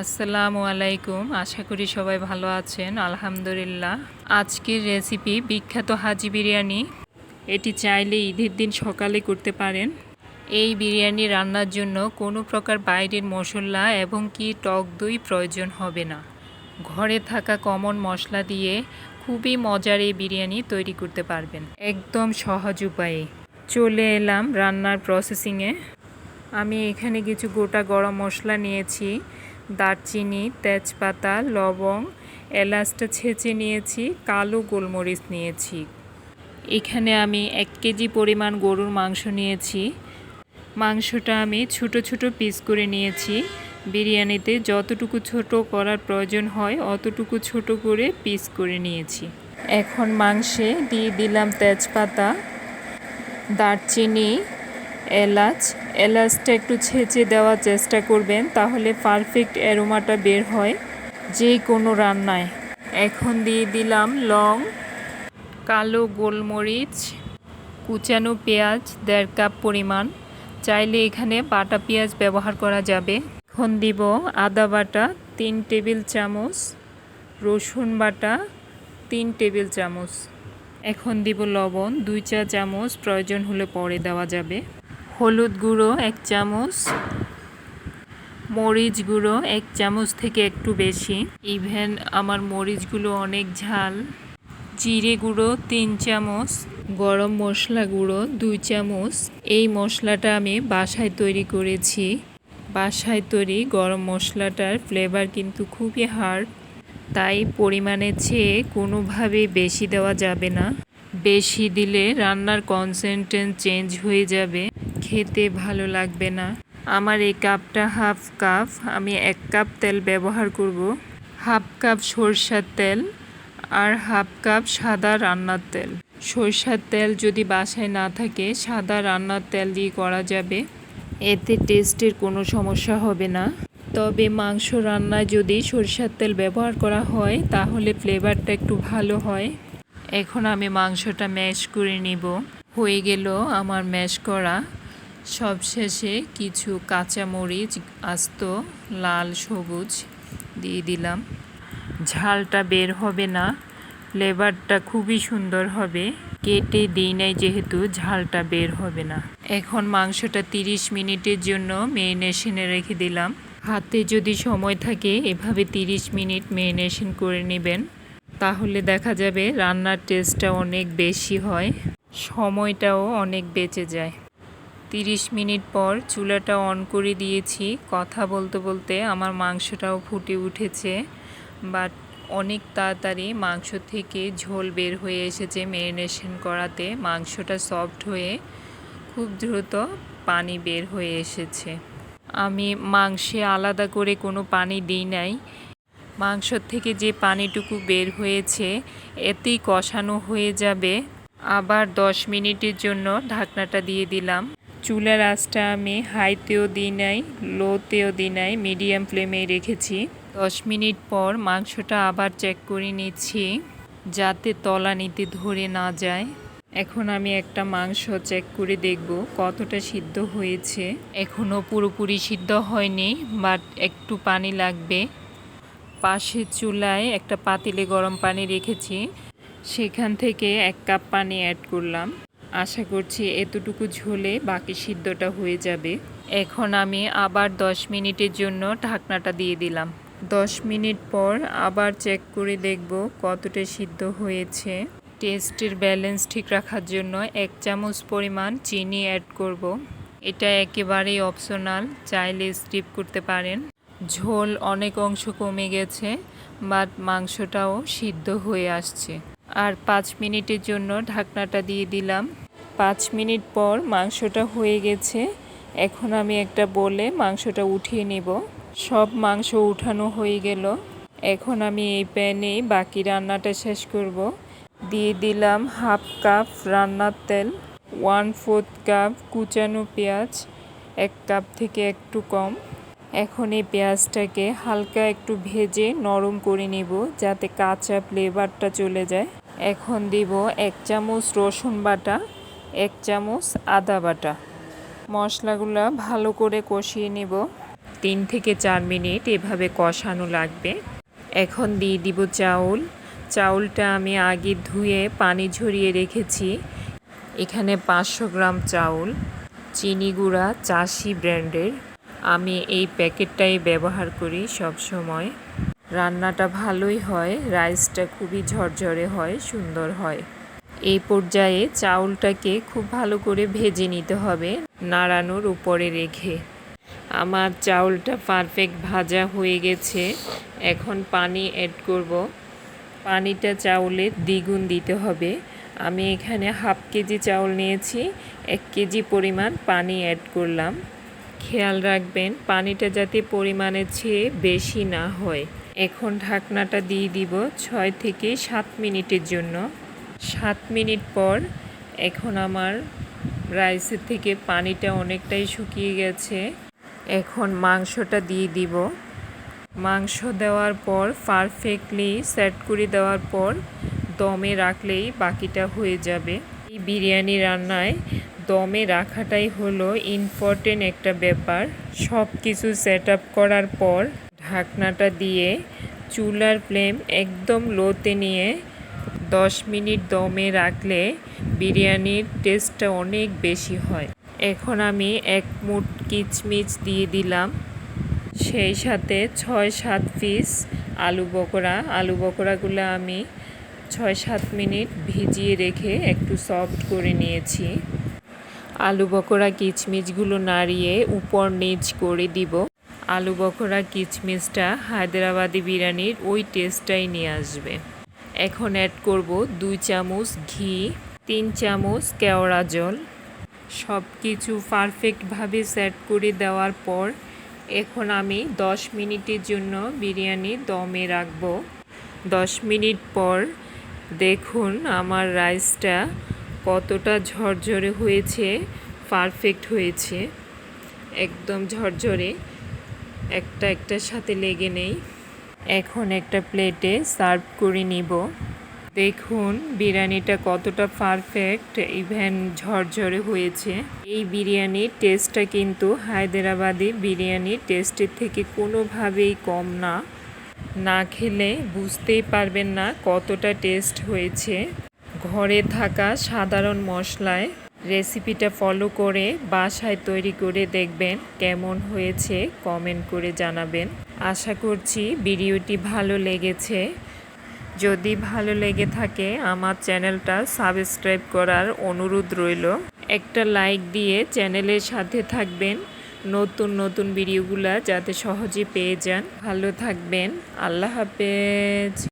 আসসালামু আলাইকুম। আশা করি সবাই ভালো আছেন। আলহামদুলিল্লাহ। আজকের রেসিপি বিখ্যাত হাজি বিরিয়ানি। এটি চাইলে ঈদের দিন সকালে করতে পারেন। এই বিরিয়ানি রান্নার জন্য কোনো প্রকার বাইরের মশলা এবং কি টক দই প্রয়োজন হবে না। ঘরে থাকা কমন মশলা দিয়ে খুবই মজার এই বিরিয়ানি তৈরি করতে পারবেন। একদম সহজ উপায়ে। চলে এলাম রান্নার প্রসেসিংয়ে আমি এখানে কিছু গোটা গরম মশলা নিয়েছি। দারচিনি, তেজপাতা, লবং এলাচটা ছেঁচে নিয়েছি, কালো গোলমরিচ নিয়েছি। এখানে আমি এক কেজি পরিমাণ গরুর মাংস নিয়েছি। মাংসটা আমি ছোট ছোট পিস করে নিয়েছি। বিরিয়ানিতে যতটুকু ছোট করার প্রয়োজন হয়, অতটুকু ছোট করে পিস করে নিয়েছি। এখন মাংসে দিয়ে দিলাম তেজপাতা, দারচিনি এলাচ, এলাচটা একটু ছেঁচে দেওয়ার চেষ্টা করবেন, তাহলে পারফেক্ট অ্যারোমাটা বের হয় যে কোনো রান্নায়। এখন দিয়ে দিলাম লং, কালো গোলমরিচ, কুচানো পেঁয়াজ, দেড় কাপ পরিমাণ। চাইলে এখানে বাটা পেঁয়াজ ব্যবহার করা যাবে। এখন দিব আদা বাটা, তিন টেবিল চামচ, রসুন বাটা, তিন টেবিল চামচ। এখন দিব লবণ, দুই চা চামচ, প্রয়োজন হলে পরে দেওয়া যাবে। হলুদ গুঁড়ো এক চামচ, মরিচ গুঁড়ো এক চামচ থেকে একটু বেশি। ইভেন আমার মরিচগুলো অনেক ঝাল। জিরে গুঁড়ো তিন চামচ, গরম মশলা গুঁড়ো দুই চামচ। এই মশলাটা আমি বাসায় তৈরি করেছি। বাসায় তৈরি গরম মশলাটার ফ্লেভার কিন্তু খুবই হার্ড তাই পরিমাণের চেয়ে কোনোভাবেই বেশি দেওয়া যাবে না। বেশি দিলে রান্নার কনসেন্ট্রেন্ট চেঞ্জ হয়ে যাবে। খেতে ভালো লাগবে না। আমার এই কাপটা হাফ কাপ, আমি এক কাপ তেল ব্যবহার করব। হাফ কাপ সরষার তেল আর হাফ কাপ সাদা রান্নার তেল। সরষার তেল যদি বাসায় না থাকে, সাদা রান্নার তেল দিয়ে করা যাবে। এতে টেস্টের কোনো সমস্যা হবে না। তবে মাংস রান্নায় যদি সরষার তেল ব্যবহার করা হয়, তাহলে ফ্লেভারটা একটু ভালো হয়। এখন আমি মাংসটা ম্যাশ করে নিব। হয়ে গেল আমার ম্যাশ করা। সবশেষে কিছু কাঁচামরিচ আস্ত, লাল সবুজ দিয়ে দিলাম। ঝালটা বের হবে না, ফ্লেভারটা খুবই সুন্দর হবে। কেটে দিই নাই যেহেতু, ঝালটা বের হবে না। এখন মাংসটা 30 মিনিটের জন্য মেরিনেশনে রেখে দিলাম। হাতে যদি সময় থাকে, এভাবে 30 মিনিট মেরিনেশন করে নেবেন। তাহলে দেখা যাবে রান্নার টেস্টটা অনেক বেশি হয়, সময়টাও অনেক বেঁচে যায়। তিরিশ মিনিট পর চুলাটা অন করে দিয়েছি। কথা বলতে বলতে আমার মাংসটাও ফুটে উঠেছে। বাট অনেক তাড়াতাড়ি মাংস থেকে ঝোল বের হয়ে এসেছে ম্যারিনেশন করাতে। মাংসটা সফট হয়ে খুব দ্রুত পানি বের হয়ে এসেছে। আমি মাংসে আলাদা করে কোনো পানি দিই নাই। মাংসর থেকে যে পানিটুকু বের হয়েছে, এতেই কষানো হয়ে যাবে। আবার দশ মিনিটের জন্য ঢাকনাটা দিয়ে দিলাম। চুলার আঁচটা আমি হাইতেও দিই নাই, লোতেও দিই নাই, মিডিয়াম ফ্লেমে রেখেছি। দশ মিনিট পর মাংসটা আবার চেক করে নিচ্ছি, যাতে তলানিতে ধরে না যায়। এখন আমি একটা মাংস চেক করে দেখব কতটা সিদ্ধ হয়েছে। এখনও পুরোপুরি সিদ্ধ হয়নি বাট একটু পানি লাগবে। পাশের চুলায় একটা পাতিলে গরম পানি রেখেছি, সেখান থেকে এক কাপ পানি অ্যাড করলাম। আশা করছি এতটুকু ঝোলে বাকি সিদ্ধটা হয়ে যাবে। এখন আমি আবার দশ মিনিটের জন্য ঢাকনাটা দিয়ে দিলাম। দশ মিনিট পর আবার চেক করে দেখব কতটা সিদ্ধ হয়েছে। টেস্টের ব্যালেন্স ঠিক রাখার জন্য এক চামচ পরিমাণ চিনি অ্যাড করব। এটা একেবারেই অপশনাল, চাইলে স্কিপ করতে পারেন। ঝোল অনেক অংশ কমে গেছে, বাট মাংসটাও সিদ্ধ হয়ে আসছে। আর পাঁচ মিনিটের জন্য ঢাকনাটা দিয়ে দিলাম। পাঁচ মিনিট পর মাংসটা হয়ে গেছে। এখন আমি একটা বলে মাংসটা উঠিয়ে নেব। সব মাংস উঠানো হয়ে গেল। এখন আমি এই প্যানে বাকি রান্নাটা শেষ করব। দিয়ে দিলাম হাফ কাপ রান্নার তেল, ওয়ান ফোর্থ কাপ কুচানো পেঁয়াজ, এক কাপ থেকে একটু কম। এখন এই পেঁয়াজটাকে হালকা একটু ভেজে নরম করে নিব যাতে কাঁচা ফ্লেভারটা চলে যায়। এখন দিব এক চামচ রসুন বাটা। এক চামচ আদা বাটা। মশলাগুলো ভালো করে কষিয়ে নেব। তিন থেকে চার মিনিট এভাবে কষানো লাগবে। এখন দিয়ে দিব চাউল। চাউলটা আমি আগে ধুয়ে পানি ঝরিয়ে রেখেছি। এখানে পাঁচশো গ্রাম চাউল। চিনি গুঁড়া চাষি ব্র্যান্ডের। আমি এই প্যাকেটটাই ব্যবহার করি সব সময়। রান্নাটা ভালোই হয়, রাইসটা খুবই ঝরঝরে হয়, সুন্দর হয়। এই পর্যায়ে চাউলটাকে খুব ভালো করে ভেজে নিতে হবে নাড়ানোর উপরে রেখে। আমার চাউলটা পারফেক্ট ভাজা হয়ে গেছে। এখন পানি অ্যাড করব। পানিটা চাউলের দ্বিগুণ দিতে হবে। আমি এখানে হাফ কেজি চাউল নিয়েছি। এক কেজি পরিমাণ পানি অ্যাড করলাম। খেয়াল রাখবেন, পানিটা যাতে পরিমাণের চেয়ে বেশি না হয়। এখন ঢাকনাটা দিয়ে দিব ছয় থেকে সাত মিনিটের জন্য। সাত মিনিট পর এখন আমার রাইসের থেকে পানিটা অনেকটাই শুকিয়ে গেছে। এখন মাংসটা দিয়ে দিব। মাংস দেওয়ার পর পারফেক্টলি সেট করে দেওয়ার পর দমে রাখলেই বাকিটা হয়ে যাবে। এই বিরিয়ানি রান্নায় দমে রাখাটাই হলো ইম্পর্টেন্ট একটা ব্যাপার। সব কিছু সেট আপ করার পর ঢাকনাটা দিয়ে চুলার ফ্লেম একদম লোতে নিয়ে দশ মিনিট দমে রাখলে বিরিয়ানির টেস্টটা অনেক বেশি হয়। এখন আমি এক মুঠ কিচমিচ দিয়ে দিলাম। সেই সাথে ছয় সাত পিস আলু বকরা আলু বকরাগুলো আমি ছয় সাত মিনিট ভিজিয়ে রেখে একটু সফট করে নিয়েছি। আলু বকরা কিচমিচগুলো নাড়িয়ে উপর নিচ করে দিব। আলু বকরা কিচমিচটা হায়দ্রাবাদি বিরিয়ানির ওই টেস্টটাই নিয়ে আসবে। এখন অ্যাড করব দুই চামচ ঘি, তিন চামচ কেওড়া জল। সব কিছু পারফেক্টভাবে সেট করে দেওয়ার পর এখন আমি দশ মিনিটের জন্য বিরিয়ানি দমে রাখব। দশ মিনিট পর দেখুন আমার রাইসটা কতটা ঝরঝরে হয়েছে পারফেক্ট হয়েছে। একদম ঝরঝরে, একটা একটার সাথে লেগে নেই। এখন একটা প্লেটে সার্ভ করে নিব। দেখুন, বিরিয়ানিটা কতটা পারফেক্ট ইভেন ঝরঝরে হয়েছে। এই বিরিয়ানির টেস্টটা কিন্তু হায়দ্রাবাদি বিরিয়ানির টেস্টের থেকে কোনোভাবেই কম না। না খেলে বুঝতেই পারবেন না কতটা টেস্ট হয়েছে। ঘরে থাকা সাধারণ মশলায় রেসিপিটা ফলো করে বাসায় তৈরি করে দেখবেন কেমন হয়েছে কমেন্ট করে জানাবেন। আশা করছি ভিডিওটি ভালো লেগেছে। যদি ভালো লেগে থাকে, আমার চ্যানেলটা সাবস্ক্রাইব করার অনুরোধ রইল। একটা লাইক দিয়ে চ্যানেলের সাথে থাকবেন। নতুন নতুন ভিডিওগুলা যাতে সহজে পেয়ে যান। ভালো থাকবেন। আল্লাহ হাফেজ।